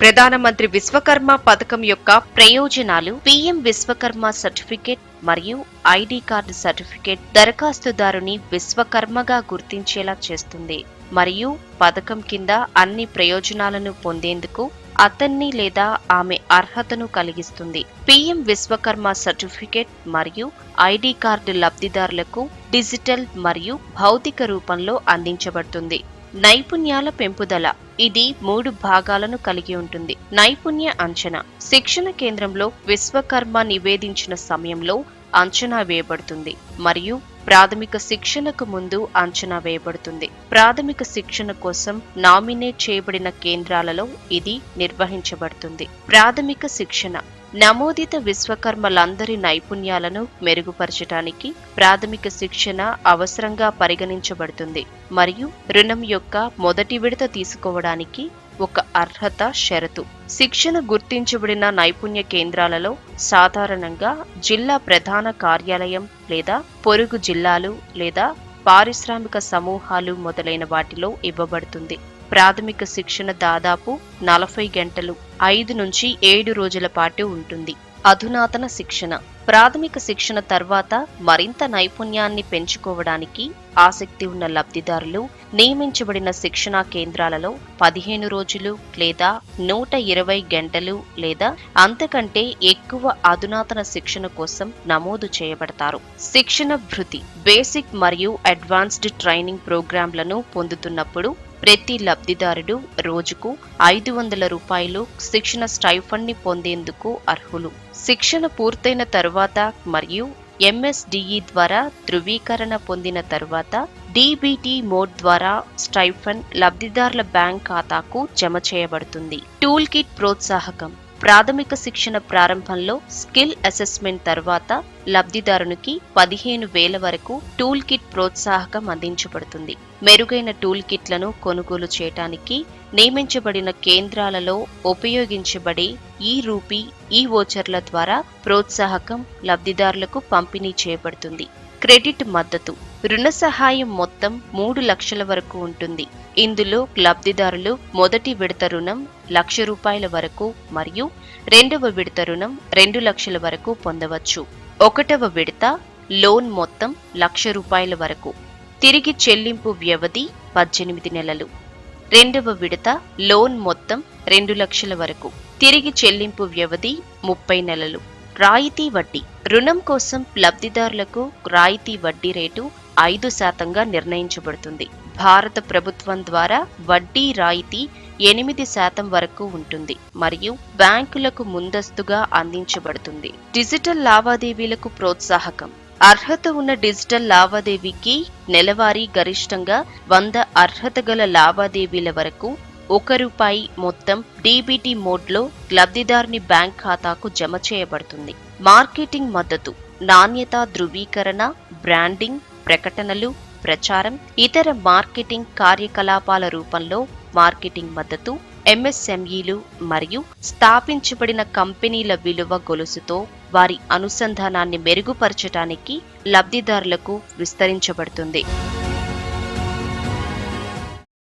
ప్రధానమంత్రి విశ్వకర్మ పథకం యొక్క ప్రయోజనాలు పీఎం విశ్వకర్మ సర్టిఫికేట్ మరియు ఐడి కార్డు సర్టిఫికేట్ దరఖాస్తుదారుని విశ్వకర్మగా గుర్తించేలా చేస్తుంది. మరియు పథకం కింద అన్ని ప్రయోజనాలను పొందేందుకు అతన్ని లేదా ఆమె అర్హతను కలిగిస్తుంది. పీఎం విశ్వకర్మ సర్టిఫికేట్ మరియు ఐడి కార్డు లబ్ధిదారులకు డిజిటల్ మరియు భౌతిక రూపంలో అందించబడుతుంది. నైపుణ్యాల పెంపుదల ఇది మూడు భాగాలను కలిగి ఉంటుంది. నైపుణ్య అంచనా. శిక్షణ కేంద్రంలో విశ్వకర్మ నివేదించిన సమయంలో అంచనా వేయబడుతుంది మరియు ప్రాథమిక శిక్షణకు ముందు అంచనా వేయబడుతుంది. ప్రాథమిక శిక్షణ కోసం నామినేట్ చేయబడిన కేంద్రాలలో ఇది నిర్వహించబడుతుంది. ప్రాథమిక శిక్షణ. నమోదిత విశ్వకర్మలందరి నైపుణ్యాలను మెరుగుపరచటానికి ప్రాథమిక శిక్షణ అవసరంగా పరిగణించబడుతుంది. మరియు రుణం యొక్క మొదటి విడత తీసుకోవడానికి ఒక అర్హత షరతు. శిక్షణ గుర్తించబడిన నైపుణ్య కేంద్రాలలో సాధారణంగా జిల్లా ప్రధాన కార్యాలయం లేదా పొరుగు జిల్లాలు లేదా పారిశ్రామిక సమూహాలు మొదలైన వాటిలో ఇవ్వబడుతుంది. ప్రాథమిక శిక్షణ దాదాపు నలభై గంటలు ఐదు నుంచి ఏడు రోజుల పాటు ఉంటుంది. అధునాతన శిక్షణ. ప్రాథమిక శిక్షణ తర్వాత మరింత నైపుణ్యాన్ని పెంచుకోవడానికి ఆసక్తి ఉన్న లబ్ధిదారులు నియమించబడిన శిక్షణా కేంద్రాలలో పదిహేను రోజులు లేదా నూట ఇరవై గంటలు లేదా అంతకంటే ఎక్కువ అధునాతన శిక్షణ కోసం నమోదు చేయబడతారు. శిక్షణ భృతి బేసిక్ మరియు అడ్వాన్స్డ్ ట్రైనింగ్ ప్రోగ్రాంలను పొందుతున్నప్పుడు ప్రతి లబ్ధిదారుడు రోజుకు ఐదు వందల రూపాయలు శిక్షణ స్టైఫండ్ని పొందేందుకు అర్హులు. శిక్షణ పూర్తయిన తరువాత మరియు ఎంఎస్డిఈ ద్వారా ధృవీకరణ పొందిన తరువాత డిబిటి మోడ్ ద్వారా స్టైఫండ్ లబ్ధిదారుల బ్యాంక్ ఖాతాకు జమ చేయబడుతుంది. టూల్ కిట్ ప్రోత్సాహకం. ప్రాథమిక శిక్షణ ప్రారంభంలో స్కిల్ అసెస్మెంట్ తర్వాత లబ్ధిదారునికి పదిహేను వేల వరకు టూల్ కిట్ ప్రోత్సాహకం అందించబడుతుంది. మెరుగైన టూల్ కిట్లను కొనుగోలు చేయటానికి నియమించబడిన కేంద్రాలలో ఉపయోగించబడే ఈ రూపీ ఈ ఓచర్ల ద్వారా ప్రోత్సాహకం లబ్ధిదారులకు పంపిణీ చేయబడుతుంది. క్రెడిట్ మద్దతు రుణ సహాయం మొత్తం మూడు లక్షల వరకు ఉంటుంది. ఇందులో లబ్ధిదారులు మొదటి విడత రుణం లక్ష రూపాయల వరకు మరియు రెండవ విడత రుణం రెండు లక్షల వరకు పొందవచ్చు. ఒకటవ విడత లోన్ మొత్తం లక్ష రూపాయల వరకు. తిరిగి చెల్లింపు వ్యవధి పద్దెనిమిది నెలలు. రెండవ విడత లోన్ మొత్తం రెండు లక్షల వరకు. తిరిగి చెల్లింపు వ్యవధి ముప్పై నెలలు. రాయితీ వడ్డీ. రుణం కోసం లబ్ధిదారులకు రాయితీ వడ్డీ రేటు ఐదు శాతంగా నిర్ణయించబడుతుంది. భారత ప్రభుత్వం ద్వారా వడ్డీ రాయితీ ఎనిమిది శాతం వరకు ఉంటుంది మరియు బ్యాంకులకు ముందస్తుగా అందించబడుతుంది. డిజిటల్ లావాదేవీలకు ప్రోత్సాహకం. అర్హత ఉన్న డిజిటల్ లావాదేవీకి నెలవారీ గరిష్టంగా వంద అర్హత గల లావాదేవీల వరకు ఒక రూపాయి మొత్తం డీబీటీ మోడ్లో లబ్ధిదారుని బ్యాంక్ ఖాతాకు జమ చేయబడుతుంది. మార్కెటింగ్ మద్దతు నాణ్యత ధృవీకరణ బ్రాండింగ్ ప్రకటనలు ప్రచారం ఇతర మార్కెటింగ్ కార్యకలాపాల రూపంలో మార్కెటింగ్ మద్దతు ఎంఎస్ఎంఈలు మరియు స్థాపించబడిన కంపెనీల విలువ గొలుసుతో వారి అనుసంధానాన్ని మెరుగుపరచడానికి లబ్ధిదారులకు విస్తరించబడుతుంది.